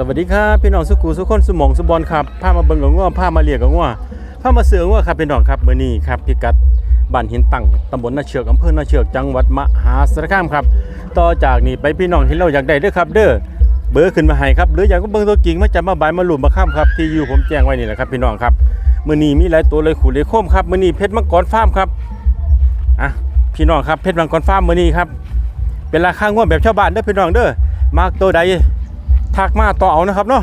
สวัสดีครับพี่น้องสุกูสุคนสุมองสุบอลครับพามาเบิ่งกับงัวพามาเลียกับงัวพามาเสืองัวครับพี่น้องครับมื้อนี้ครับพิกัดบ้านหินตั้งตำบลนาเชือกอำเภอนาเชือกจังหวัดมหาสารคามครับ ต่อจากนี้ไปพี่น้องที่เราอยากได้เด้อครับ เด้อเบอร์ขึ้นมาให้ครับหรืออยากก็เบิ่งตัวจริงมาจับมาบายมาหลุมมาข้ามครับที่อยู่ผมแจ้งไว้นี่แหละครับพี่น้องครับมื้อนี้มีหลายตัวเลยขู่เลยโค้มครับมื้อนี้เพชรมังกรฟาร์มครับอะพี่น้องครับเพชรมังกรฟาร์มมื้อนี้ครับเป็นราคางวดแบบชาวบ้านเด้อพี่น้องเด้อมากตัวใด ทักมาต่อเอานะครับเนาะ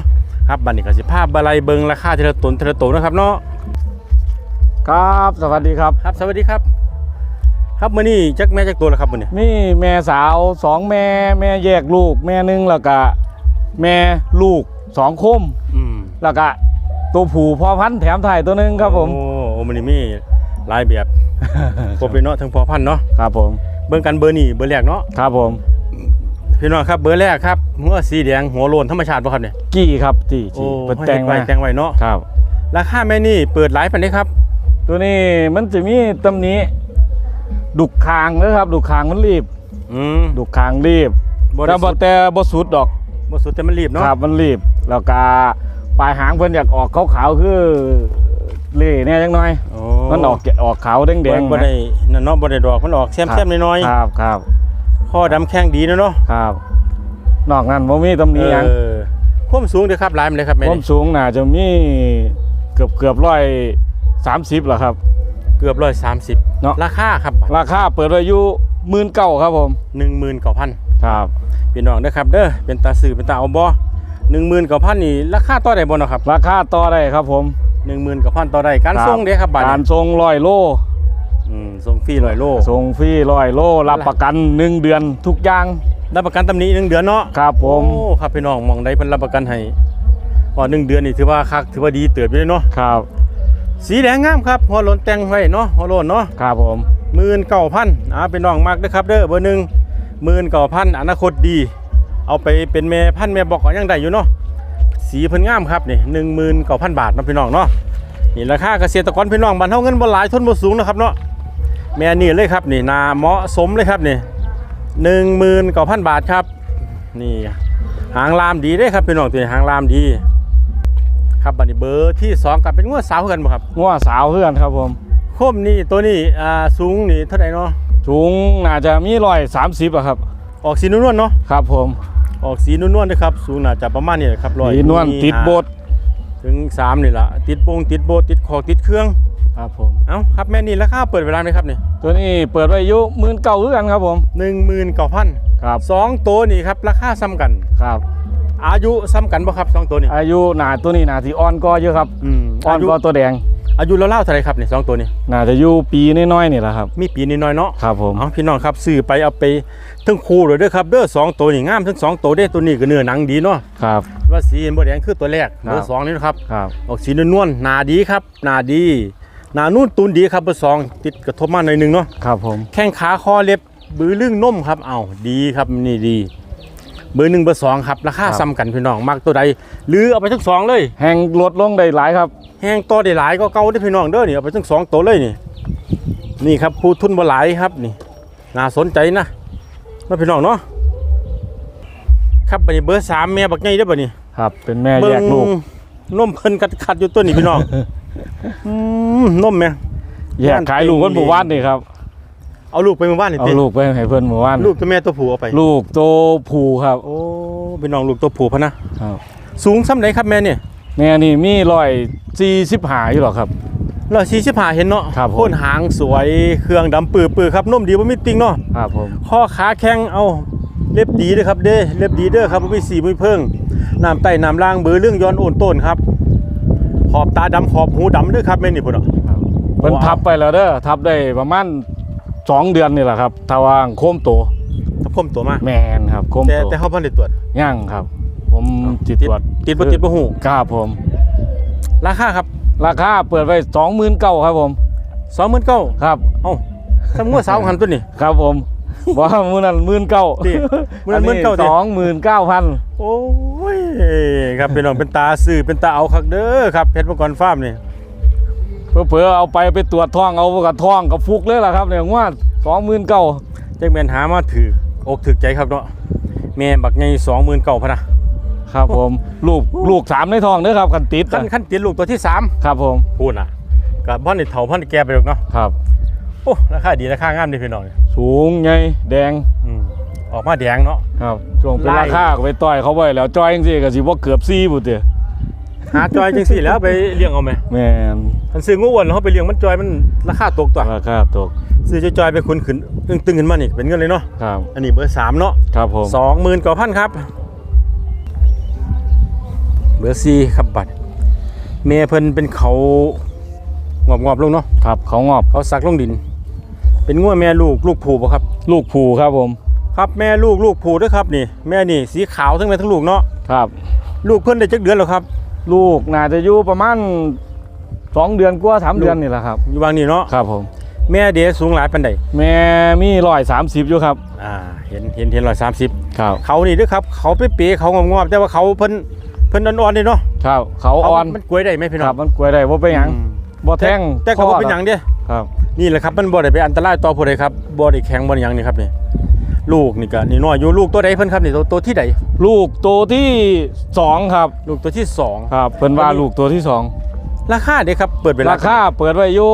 ครับบัดนี้ก็สิภาพบาลัยเบิงราคาทีละตนทีละตัวนะครับเนาะครับสวัสดีครับครับ สวัสดีครับ ครับมื้อนี้จักแม่จักตัวแล้วครับมื้อนี้นี่แม่สาวสองแม่แม่แยกลูก แม่หนึงแล้วก็แม่ลูกสองคมอืมแล้วก็ตัวผู้พ่อพันธุ์แถมไทยตัวหนึงครับผม โอ้โอ้มื้อนี้มีหลายแบบครบเลยเนาะทั้งพอพันธุ์เนาะครับผม เบิ่งกันเบอร์นี้เบอร์แรกเนาะครับผม พี่น้องครับเบอร์แรกครับหัวสีแดงหัวโลนธรรมชาติบ่ครับเนี่ยกี้ครับจี้โอ้จี้เปิดให้แต่งไว้มาแต่งไว้เนาะครับ ราคาแม่นี่เปิดหลายปานนี้ครับ ตัวนี้มันจะมีตำหนี้ดุกคางนะครับดุกคางมันรีบอืมดุกคางรีบบ่แต่ได้บ่สุดแต่บ่สุดดอกบ่สุดแต่มันรีบเนาะครับมันรีบ แล้วก็ปลายหางเพิ่นอยากออกขาวๆคือเล่เนี่ยจังหน่อยโอ้มันออกแกะออกขาวแดงบ่ๆบ่นะได้นั่นเนาะบ่ได้ดอกมันออกแซมๆน้อยครับครับ ๆข้อดำแข้งดีนะเนาะครับ นอกนั้นบ่มีตำหนิหยังเออความสูงเด้อครับหลายมันเลยครับแม่ความนี่สูงน่าจะมีเกือบเกือบร้อยสามสิบแล้วครับ เกือบ130เนาะ ราคาครับราคาเปิดไว้อยู่หมื่นเก้าครับผม19,000ครับพี่น้องเด้อครับเด้อเป็นตาซื้อเป็นตาเอาบ่19,000นี่ราคาต่อได้บ่เนาะครับราคาต่อได้ครับผม19,000ต่อได้การครับ ส่งเด้อครับบัดการนี้ส่งร้อยโล อืมส่งฟรี100โลส่งฟรีร้อยโลรับประกันหนึ่งเดือนทุกอย่างรับประกันตำหนิหนึ่งเดือนเนาะครับผมโอ้ครับพี่น้องมองได้เพิ่นรับประกันให้ว่าหนึ่งเดือนนี่ถือว่าคักถือว่าดีเติบอยู่เลยเนาะครับ สีแดงงามครับหัวโลนแต่งไว้เนาะหัวโลนเนาะครับผมหมื่นเก้าพันอ่าเป็นน้องมากเด้อครับเด้อเบอร์หนึ่งหมื่นเก้าพันอนาคตดี เอาไปเป็นแม่พันธุ์แม่บอกก็ยังได้อยู่เนาะสีเพิ่นงามครับนี่หนึ่งหมื่นเก้าพันบาทเนาะพี่น้องเนาะนี่ราคาเกษตรกรพี่น้องบ้านเฮาเงินบ่หลายทุนบ่สูงนะครับเนาะ แม่นี่เลยครับนี่นาเหมาะสมเลยครับนี่หนึ่งหมื่นเก้าพันบาทครับ นี่หางลามดีเด้ครับพี่น้องตัวนี้หางลามดี ครับบัดนี้เบอร์ที่สองกับเป็นงวดสาวคือกันบ่ครับงัวสาวเพื่อนครับผมโคมนี่ตัวนี้อ่าสูงนี่เท่าไหร่เนาะสูงน่าจะมีร้อยสามสิบอะครับ ออกสีนวลๆเนาะครับผมออกสีนวลๆนะครับ สูงน่าจะประมาณนี้แหละครับร้อยสีนวลติดโบดถึงสามนี่ละติดโปงติดโบดติดขอกติดเครื่อง ครับผม เอ้าครับแม่นี่ราคาเปิดเวลาไหมครับนี่ตัวนี้เปิดไว้อยู่หมื่นเก้าคือกันครับผมหนึ่งหมื่นเก้าพันครับสองตัวนี่ครับราคาซ้ำกัน ครับ อายุซ้ำกันบ่ครับสองตัวนี่อายุหนาตัวนี้น่าที่อ่อนก็เยอะครับอืมอ่ออานยุก็ตัวแดงอายุเล่าๆเท่าไหรครับนี่สองตัวนี่น่าจะอยู่ปีน้อยๆนี่แหละครับ มีปีนิดหน้อยเนาะ ครับผมเอาพี่น้องครับซื้อไปเอาไปทั้งคู่เลยเด้อครับเด้อสองตัวนี่งามทั้งสองตัวเด้อตัวนี้ก็เนื้อหนังดีเนาะครับ ว่าสีเห็นบ่แดงคือตัวแรกครับ เบอร์สองนี่นะครับครับออกสีนวลๆหนาดีครับหนาดี หนานุ่นตูนดีครับเบอร์สองติดกระทบมาหน่อยหนึงเนาะครับผมแข้งขาคอเล็บบือลึงนมครับเอาดีครับนี่ดี เบอร์หนึ่งเบอร์สองครับราคาซ้ำกันพี่น้องมักตัวใดหรือเอาไปทั้งสองเลยแห้งลดลงได้หลายครับแห้งต่อได้หลายก็เก่าได้อพี่น้องเด้อนี่เอาไปทั้งสองตัวเลยนี่นี่ครับผู้ทุนบ่หลายครับนี่น่าสนใจนะนะพี่น้องเนาะครับบัดนี้เบอร์สามแม่บักใหญ่เด้อบัดนี้ครับ เป็นแม่แยกลูกนมเพิ่นกัดขัดอยู่ตัวนี้พี่น้อง อืมนมแม่แยกขายลูกคนหมู่บ้านนี่ครับ เอาลูกไปเมื่อวานนี่เอาติลูกไปให้เพื่อนหมู่บ้านลูกตัวแม่ตัวผู้เอาไปลูกโตผูครับโอ้พี่น้องลูกตัวผู้พะนะครับ สูงซ้ำไหนครับแม่เนี่ยแม่นี่มีร้อยสี่สิบหาอยู่หรอกครับร้อยสี่สิบห้าเห็นเนาะครับผม โคนหางสวยเครื่องดำปื้อๆครับนมดีบ่มีติงเนาะครับผมข้อขาแข็งเอาเล็บดีเด้อครับเด้เล็บดีเด้อครับบ่มีสีบ่มีเพิ่งน้ำไตน้ำล่างเบือเรื่องย้อนโอนต้นครับข อบตาดำขอบหูดำเด้อครับแม่นี่พุ่นเนาะครับเพิ่นว้าวทับไปแล้วเด้อทับได้ประมาณสองเดือนนี่แหละครับทาวางโค้มโตถ้าคมตัวมาแมนครับโค้มแต่โตแต่เขาบ่ได้ตรวจย่างครับ ผมจิตตรวจติดบ่ติดบ่ฮู้ครับผม ราคาครับ ราคาเปิดไว้สองหมื่นเก้าครับผม29,000ครับเอ้าทำงัวสาวหันตัวนี่ครับผม ว่ามือนั้นหมื่นเก้าติมื้อนั้น19,000ติสองหมื่นเก้าพันโอ้ยครับพี่น้องเป็นตาสื่อเป็นตาเอาคักเด้อครับเพชรมังกรฟาร์มนี่เผื่อๆเอาไปไปตรวจท้องเอากับท้องกับฟุกเลยล่ะครับเนี่ยว่าสองหมื่นเก้าจักแม่นหามาถืออกถือใจครับเนาะแม่บักใหญ่29,000พะนะครับผมลูกลูกสามในท้องเด้อครับคันติดขั้นอะขั้นติดลูกตัวที่สามครับผมพูดน่ะกับพ่อนในเถาพ่อนในแก่ไปหรอกเนาะครับโอ้ราคาดีราคางามดีพี่น้อง สูงใหญ่แดงอืมออกมาแดงเนาะ ครับช่วงเป็นไล่ ราคาก็ไปต่อยเขาไว้แล้วจอยจังซี่ก็สิบ่เกือบ4บุตรเด้อหาจอยจังสี่แล้วไปเลี้ยงเอาไหมแม่นมันซื้องูอ้วนแล้วเขาไปเลี้ยงมันจอยมันราคาตกตัวราคาตกซื้อจอยๆไปคุณขึ้นตึงตึงขึ้นมานี่เป็นเงินเลยเนาะครับอันนี้เบอร์สามเนาะ ครับผมสองหมื่นกว่าพันครับ เบอร์สี่ครับบัตรเมย์เพิ่นเป็นเขางอบงอบๆลงเนาะครับเขางอบเขาสักลงดิน เป็นงัวแม่ลูกลูกผูบ่ครับ ลูกผูครับผม ครับแม่ลูกลูกผูด้วยครับนี่ แม่นี่สีขาวทั้งแม่ทั้งลูกเนาะครับ ลูกเพิ่นได้จักเดือนแล้วครับ ลูกน่าจะอยู่ประมาณสองเดือนกว่าสามเดือนนี่แหละครับอยู่บางนี่เนาะครับผมแม่เดสูงหลายปานใดแม่มีร้อยสามสิบอยู่ครับอ่าเห็นเห็นเห็นร้อยสามสิบครับเขานี่เด้วยครับ เขาเป๊ะๆเขางอบๆแต่ว่าเขาเพิ่นเพิ่นอ่อนๆนี่เนาะครับ เขาอ่อนมันกล้วยได้ไหมพี่น้คอรังบมันกล้วยได้ว่าไปนหยังอืมบ่แทงแต่เขาบ่เป็นหยังเด้ครับ นี่แหละครับมันบ่ได้ไปอันตรายต่อผู้ใดครับบ่ได้แข็งบ่ได้หยังนี่ครับนี่ลูกนี่ก็นี่น้อยอยู่ลูกตัวใดเพิ่นครับนี่ตัวตัวที่ใดลูกตัวที่สองครับลูกตัวที่สองครับเพิ่นว่าลูกตัวที่สองราคาเด้ครับเปิดเวลาราคาเปิดไว้อยู่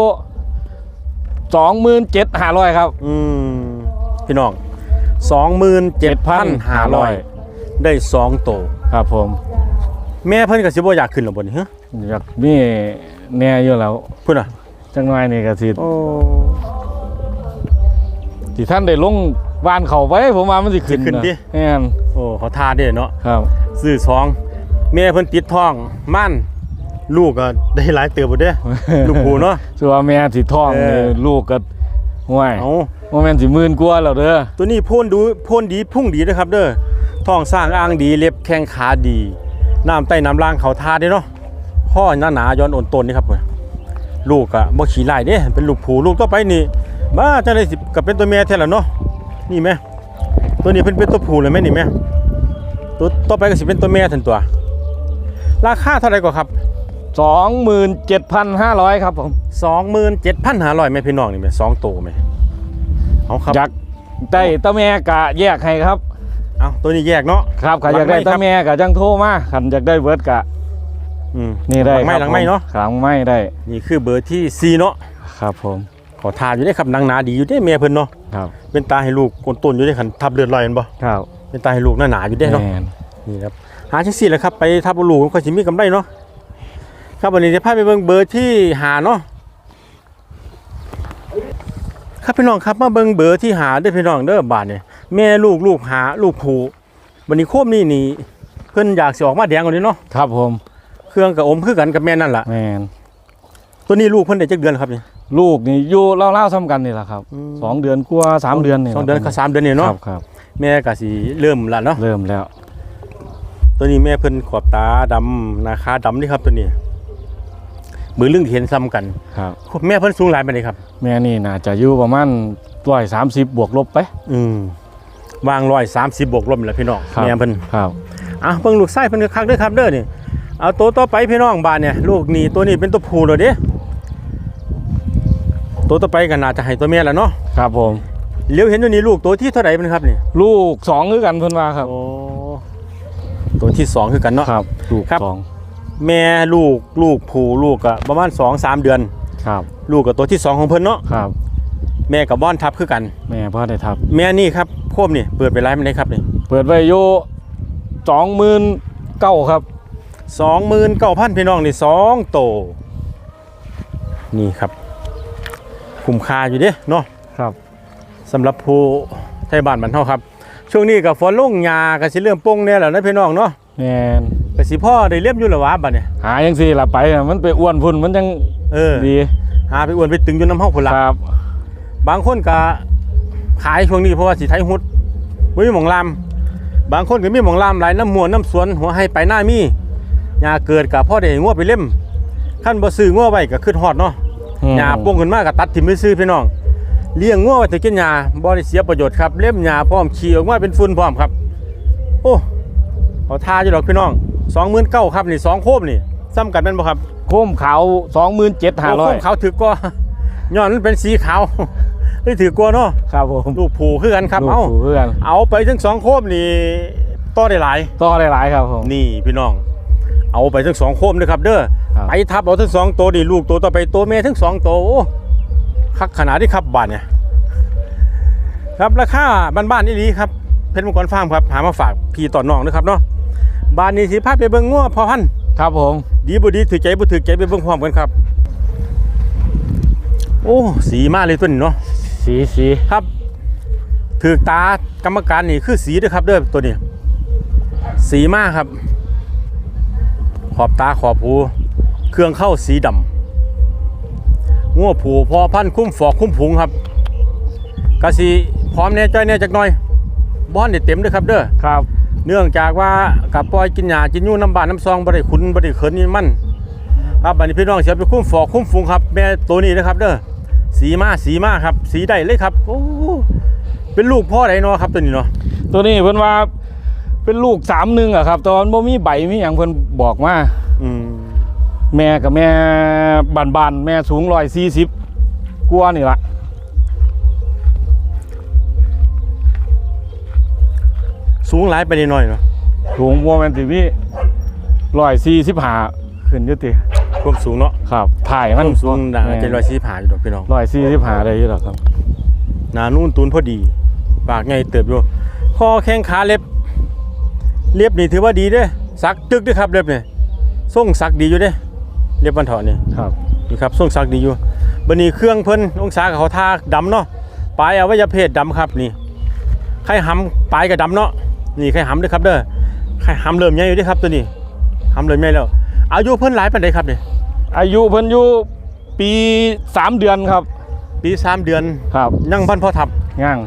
สองหมื่นเจ็ดห้าร้อยครับ อืมพี่น้อง27,500ได้สองโตวครับผม แม่เพิ่นก็สิบ่อยากขึ้นหรอกบ่นี่ฮะอยากมีแน่อยู่แล้วพุ่นน่ะ จังหน่อยนี่ก็สิโอ้ที่ท่านได้ลงบ้านเขาไว้ผมว่ามันสิขึ้นนะแม่นโอ้เขาทาเด้เนาะครับ ซื้อสองแม่เพิ่นติดท้องม่านลูกก็ได้หลายเติบบ่เด้ ลูกผูเนาะ ส่วนแม่สิท้องเออ นี่ลูกก็ห่วยเอาบ่แม่นสิหมื่นกว่าแล้วเด้อตัวนี้พ่นดูพ่นดีพุ่งดีนะครับ เด้อท้องสร้างอ้างดีเล็บแข้งขาดี น้ำใต้น้ำล่างเขาทาเด้เนาะข้อหน้าหนาย้อนโอนตนนี่ครับ ลูกอะบ่ขี้ลายเด้เป็นลูกผูลูกต่อไปนี่บ้าจังได๋สิก็เป็นตัวแม่แท้ล่ะเนาะนี่แม่ตัวนี้เพิ่นเป็นตัวผู้เลยแม่นี่แม่ตัวต่อไปก็สิเป็นตัวแม่ทันตัว ราคาเท่าไหร่กว่าครับ27,500 ครับผม27,500แม่พี่น้องนี่แม่สองตัวแม่เอาครับอยากได้ตาแม่กะแยกให้ครับ เอาตัวนี้แยกเนาะ ครับใครอยากได้หลังไม้ครัตาบแม่กะจังโทรมาคันอยากได้เบิร์ดกะ อืมนี่ได้หลังไม่ครับหลังไม่ผเนาะ หลังไม่ได้นี่คือเบอร์ที่4เนาะครับผมขอทานอยู่ได้ครับนางหนาดีอยู่ได้แม่เพิ่นเนาะครับเป็นตาให้ลูกกนต้นอยู่ได้คันทับเลือดลอยเห็นบ่ครับเป็นตาให้ลูกหน้าหนาอยู่ได้เนาะ แม่นนี่ครับหาจังซี่แหละครับไปทับเอาลูกมันก็สิมีกำไรเนาะครับวันนี้จะพาไปเบิ่งเบอร์ที่หาเนาะครับพี่น้องครับมาเบิ่งเบอร์ที่หาเด้อพี่น้องเด้อบาดเนี่ยแม่ลูกลูกหาลูกผูวันนี้โคมนี่นี่เพิ่นอยากสิออกมาแดงกว่านี้เนาะครับผม เครื่องกับอมคือกันกับแม่นั่นล่ะ แม่นตัวนี้ลูกเพิ่นได้จักเดือนครับนี่ ลูกนี่อยู่เล่าๆซ้ำกันนี่แหละครับอืม สองเดือนกว่าสามเดือนนี่สองเดือนกับสามเดือนนี่คเนาะรับครับ แม่ก็สิเริ่มละเนาะเริ่มแล้วตัวนี้แม่เพิ่นขอบตาดำหนาคาดำนี่ครับตัวนี้มือลึงเห็นซ้ำกัน ครับ แม่เพิ่นสูงหลายปานใดครับ แม่นี่น่าจะอยู่ประมาณร้อยสามสิบบวกลบไปอืมวางร้อยสามสิบบวกลบนี่แหละพี่น้องครับแม่เพิ่นครับ อะเบิ่งลูกไส้เพิ่นคักๆเด้อครับเด้อนี่ เอาตัวต่อไปพี่น้องบ้านเนี่ยลูกนี่ตัวนี้เป็นตัวผู้แล้วเด้ตัวต่อไปก็น่าจะให้ตัวแม่แล้วเนาะครับผมเลี้ยวเห็นตัวนี้ลูกตัวที่เท่าไหร่เป็นครับนี่ลูกสองคือกันเพิ่นว่าครับ โอ้ตัวที่สองคือกันเนาะ ครับลูกครับ สองแม่ลูกลูกผู้ลูกก็ประมาณสองสามเดือน ครับลูกกับตัวที่สองของเพิ่นเนาะครับ แม่กับบ้อนทับคือกัน แม่พ่อได้ทับ แม่นี่ครับโคมนี่เปิดไปไลฟ์มันได้ครับนี่เปิดไว้อยู่สองหมื่นเก้าครับ สองหมื่นเก้าพันพี่น้องนี่สองโต นี่ครับ คุ้มค่าอยู่เด้เนาะครับสำหรับผู้ไทยบ้านบ้านเฮาครับ ช่วงนี้กับฝนลงหญ้าก็สิเริ่มป่งแน่แล้วนะพี่น้องเนาะแม่นก็สิพ่อได้เลี้ยมอยู่แล้ววะบัดเนี่ยหายังสี่ละไปน่ะมันไปอ้วนพุ่นมันจังเออดีหาไปอ้วนไปตึงอยู่น้ำเฮาพุ่นละครับ บางคนก็ขายช่วงนี้เพราะว่าสิไทยหุดบ่มีหม่องลามบางคนก็มีหม่องลามหลายน้ำมัวน้ำสวนหัวให้ไปหน้ามี หญ้าเกิดกับพ่อได้งัวไปเล่มขั้นบ่ซื้องัวไว้ก็ขึ้นฮอดเนาะหญ้าป่งขึ้นมาก็ตัดทิ่มไปซื้อพี่น้องเลี้ยงงัวไว้แต่กินหญ้าบ่ได้เสียประโยชน์ครับเล่มหญ้าพร้อมขี้ออกมาเป็นฝุ่นพร้อมครับ โอ้เอาทาอยู่ดอกพี่น้อง29,000ครับนี่สองโคมนี่ซ้ำกันแม่นบ่ครับ โคมขาวสองหมื่นเจ็ดห้าร้อยโโคมขาวถือกว่าย้อนมันเป็นสีขาวได้ถือกว่าเนาะครับผมลูกผูคือกันครับลูกเอาผู้เพื่อนเอาไปทั้งสองโคมนี่ต่อได้หลายต่อหลายๆครับผมนี่พี่น้อง เอาไปทั้งสองโคมนะครับเด้อครับ ไปทับเอาทั้งสองตัวดิลูกตัวต่อไปตัวแม่ทั้งสองตัวโอ้คักขนาดที่ครับบาทเนี่ยครับราคาบ้านๆนี่ลีครับเพชรมังกรฟาร์มครับหามาฝากพี่ต่อน้องนะครับเนาะบ้านนี้สิพาไปเบิ่งงัวพอพันธุ์ครับผมดีบ่ดีถือใจบ่ถือใจไปเบิ่งพร้อมกันครับ โอ้สีมาเลยตัวนี้เนาะ สีสีครับถือตากรรมการนี่คือสีเด้อครับเด้อตัวนี้ สีมากครับ ขอบตาขอบหูเครื่องเข้าสีดำงัวผูพอพันคุ้มฟอกคุ้มผงครับกะสีพร้อมแน่จ้อยแน่จักหน่อยบ้อนเด็ดเต็มเด้อครับเด้อครับ เนื่องจากว่ากับปล่อยกินหญ้ากินยูน้ำบานน้ำซองบ่ได้ขุนบ่ได้เขินนี่มันครับบัดนี้พี่น้องเสียไปคุ้มฟอกคุ้มฟุงครับแม่ตัวนี้นะครับเด้อสีมาสีมาครับ สีได้เลยครับโอ้เป็นลูกพ่อไดเนาะครับตัวนี้เนาะตัวนี้เพิ่นว่า เป็นลูกสามหนึ่งอะครับ ตอนบ่มีใบมีอย่างเพิ่นบอกมาอืมแม่กับแม่บานๆแม่สูงร้อยสี่สิบกว่านี่ละสูงหลายไปนิดหน่อยเนาะสูงว่าแม่นสิมีร้อยสี่สิบห้าขึ้นอยุติความสูงเนาะครับ ถ่ายคมัวานมสูงน่าจะร้อยสี่ผ่าอยู่ดอกพี่น้องร้อยสี่สิบห้าได้อยู่หรอกครับ หนานุ่นตูนพอดี ปากไงเติบอยู่คอแข้งขาเล็บ เล็บนี่ถือว่าดีเด้อสักตึกเด้อครับเล็บนี่ส่งสักดีอยู่เด้อเล็บบันเถาะนี่ครับนี่ครับส่งสักดีอยู่บันนี้เครื่องเพิ่นองศากับเขาทาดำเนาะปลายอวัยวะเพศดำครับนี่ไข่หำปลายกับดำเนาะนี่ไข่หำเด้อครับเด้อไข่หำเริ่มใหญ่อยู่เด้อครับตัวนี้หำเริ่มใหญ่แล้ว อายุเพิ่นหลายปานใดครับเนี่ยอายุเพิ่นอยู่ปีสามเดือนครับ ปีสามเดือนครับยังพันพ่อทับย่าง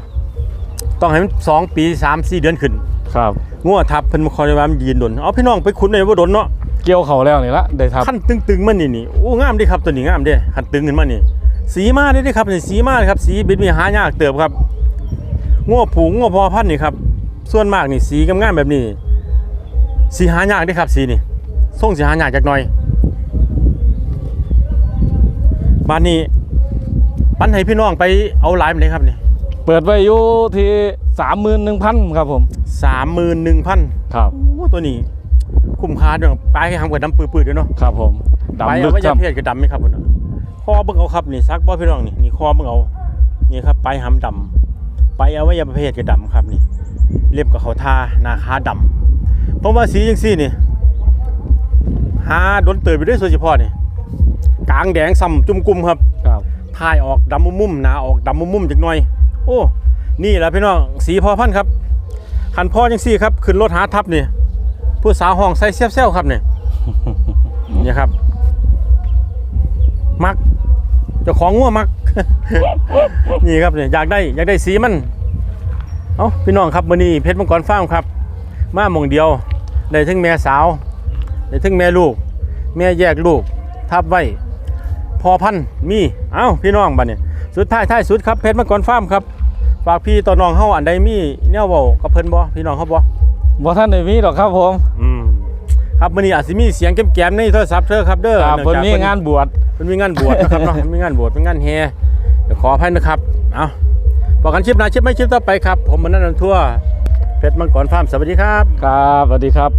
ต้องให้มันสองปีสามสี่เดือนขึ้น ครับงัวทับเพิ่นมาคอยว่ามันยืนดนเอาพี่น้องไปคุ้นเลยว่าดนเนาะเกี่ยวเขาแล้วนี่ละได้ทับขั้นตึงๆมันนี่นี่โอ้งามเดิครับตัวนี้งามเด้ขั้นตึงขึ้นมานี่สีมาเด้เด้ครับนี่สีมาเลยครับ สีบิดมีหายากเติบครับงัวผูงงัวพอพันธุ์นี่ครับส่วนมากนี่สีงามๆแบบนี้สีหายากเด้ครับสีนี่ส่งสีหายากจักหน่อยบ้านนี้ ปันให้พี่น้องไปเอาหลายมันเลยครับนี่เปิดไว้อยู่ที่ สามหมื่นหนึ่งพันครับผมสามหมื่นหนึ่งพันครับโอ้ตัวนี้ คุ้มค่าด้วยปลายให้ทำกับดำปื้ดๆด้วยเนาะครับผมไปดำลึเอากไว้คยารับเพศกับดำไหมครับผมน่ะคอเบิ่งเอาครับนี่ซักบ่พี่น้องนี่นี่คอเบิ่งเอานี่ครับไปหำดำไปเอาไว้ยาเพศกับดำครับนี่เล็บกับเขาทาหน้าคาดำเพราะว่าสีจังซี่นี่หาโดนเติบไปด้วยโดยเฉพาะนี่กลางแดงซ้ำจุ่มกลุ่มครับครับทายออกดำมุมๆหนาออกดำมุมๆจักหน่อย โอ้ นี่แหละพี่น้องสีพอพันธ์ครับคันพ่อจังซี่ครับขึ้นรถหาทับนี่ผู้สาวห้องใส่เซี่ยวๆครับเนี่เนี่ครับ มักเจ้าของงัวมัก นี่ครับเนี่ยอยากได้อยากได้สีมันเอาพี่น้องครับมื้อนี้เพชรมังกรฟ้าร์มครับ มาหมองเดียวได้ทั้งแม่สาวได้ทั้งแม่ลูก แม่แยกลูกทับไว้พอพันธ์มีเอ้าพี่น้องบัดเนี่ยสุดท้ายท้ายสุดครับเพชรมังกรฟ้าร์มครับ ฝากพี่ต่อน้องเฮาอันใดมีแนวเว้ากับเพิ่นบ่พี่น้องเฮาบ่บ่ท่านได้มีหรอกครับผม อืมครับมื้อนี้อาจสิมีเสียงแก้มๆในโทรศัพท์เธอครับเด้อครับเนื่เพิ่นจากมีงานบวชมันมีงานบวชนะครับเนาะมีงานบวชเป็นงานแฮเดี๋ยวขออภัยนะครับเอาบอกกันชิปหนาชิปไม่ชิปต่อไปครับ ผมมนันนันทั่วเพชรมังกรฟาร์มสวัสดีครับ ครับสวัสดีครับ